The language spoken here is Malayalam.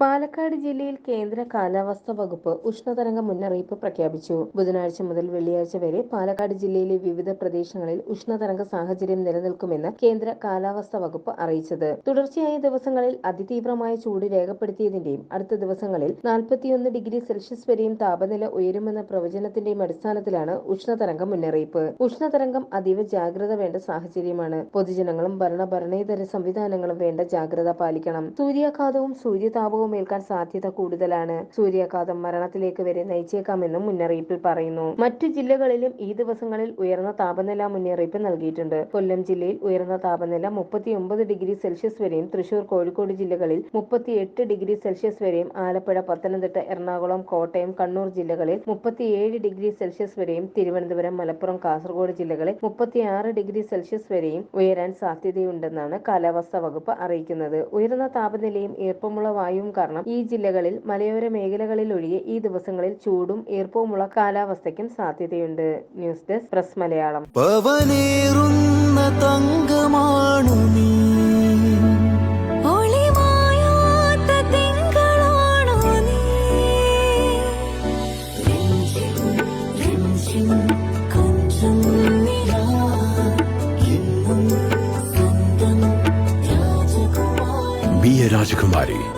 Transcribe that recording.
പാലക്കാട് ജില്ലയിൽ കേന്ദ്ര കാലാവസ്ഥാ വകുപ്പ് ഉഷ്ണതരംഗ മുന്നറിയിപ്പ് പ്രഖ്യാപിച്ചു. ബുധനാഴ്ച മുതൽ വെള്ളിയാഴ്ച വരെ പാലക്കാട് ജില്ലയിലെ വിവിധ പ്രദേശങ്ങളിൽ ഉഷ്ണതരംഗ സാഹചര്യം നിലനിൽക്കുമെന്ന് കേന്ദ്ര കാലാവസ്ഥാ വകുപ്പ് അറിയിച്ചത്. തുടർച്ചയായ ദിവസങ്ങളിൽ അതിതീവ്രമായ ചൂട് രേഖപ്പെടുത്തിയതിന്റെയും അടുത്ത ദിവസങ്ങളിൽ നാൽപ്പത്തിയൊന്ന് ഡിഗ്രി സെൽഷ്യസ് വരെയും താപനില ഉയരുമെന്ന പ്രവചനത്തിന്റെയും അടിസ്ഥാനത്തിലാണ് ഉഷ്ണതരംഗ മുന്നറിയിപ്പ്. ഉഷ്ണതരംഗം അതീവ ജാഗ്രത വേണ്ട സാഹചര്യമാണ്. പൊതുജനങ്ങളും ഭരണ ഭരണേതര സംവിധാനങ്ങളും വേണ്ട ജാഗ്രത പാലിക്കണം. സൂര്യാഘാതവും സൂര്യതാപവും ഏൽക്കാൻ സാധ്യത കൂടുതലാണ്. സൂര്യാഘാതം മരണത്തിലേക്ക് വരെ നയിച്ചേക്കാമെന്നും മുന്നറിയിപ്പിൽ പറയുന്നു. മറ്റു ജില്ലകളിലും ഈ ദിവസങ്ങളിൽ ഉയർന്ന താപനില മുന്നറിയിപ്പ് നൽകിയിട്ടുണ്ട്. കൊല്ലം ജില്ലയിൽ ഉയർന്ന താപനില മുപ്പത്തിയൊമ്പത് ഡിഗ്രി സെൽഷ്യസ് വരെയും തൃശൂർ കോഴിക്കോട് ജില്ലകളിൽ മുപ്പത്തിയെട്ട് ഡിഗ്രി സെൽഷ്യസ് വരെയും ആലപ്പുഴ പത്തനംതിട്ട എറണാകുളം കോട്ടയം കണ്ണൂർ ജില്ലകളിൽ മുപ്പത്തിയേഴ് ഡിഗ്രി സെൽഷ്യസ് വരെയും തിരുവനന്തപുരം മലപ്പുറം കാസർഗോഡ് ജില്ലകളിൽ മുപ്പത്തിയാറ് ഡിഗ്രി സെൽഷ്യസ് വരെയും ഉയരാൻ സാധ്യതയുണ്ടെന്നാണ് കാലാവസ്ഥാ വകുപ്പ് അറിയിക്കുന്നത്. ഉയർന്ന താപനിലയും ഈർപ്പമുള്ള വായുവും കാരണം ഈ ജില്ലകളിൽ മലയോര മേഖലകളിൽ ഒഴികെ ഈ ദിവസങ്ങളിൽ ചൂടും ഈർപ്പവുമുള്ള കാലാവസ്ഥയ്ക്കും സാധ്യതയുണ്ട്. News desk press Malayalam. തങ്കമാണു നീ. Be a Rajakumari.